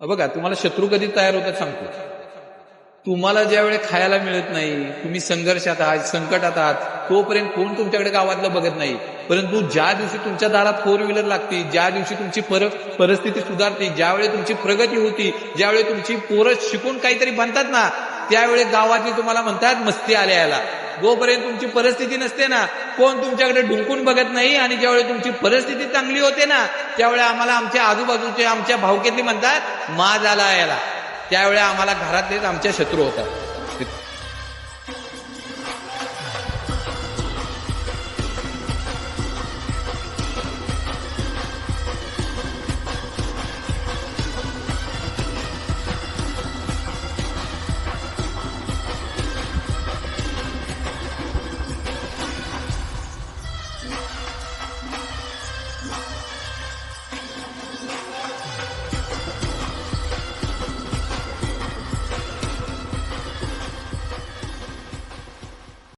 बघा तुम्हाला शत्रू कधी तयार होतात सांगतो. तुम्हाला ज्या खायला मिळत नाही तुम्ही संघर्षात आहात संकटात आहात तोपर्यंत कोण तुमच्याकडे गावातलं बघत नाही? परंतु ज्या दिवशी तुमच्या दारात फोर व्हीलर लागते ज्या दिवशी तुमची पर परिस्थिती सुधारते ज्यावेळी तुमची प्रगती होती ज्यावेळी तुमची पोरं शिकून काहीतरी बनतात ना त्यावेळी गावातली तुम्हाला म्हणतात मस्ती आल्या याला जोपर्यंत तुमची परिस्थिती नसते ना कोण तुमच्याकडे ढुंकून बघत नाही आणि ज्यावेळी तुमची परिस्थिती चांगली होते ना त्यावेळी आम्हाला आमच्या आजूबाजूचे आमच्या भावकेतली म्हणतात मा झाला याला. त्यावेळी आम्हाला घरातलेच आमच्या शत्रू होतात.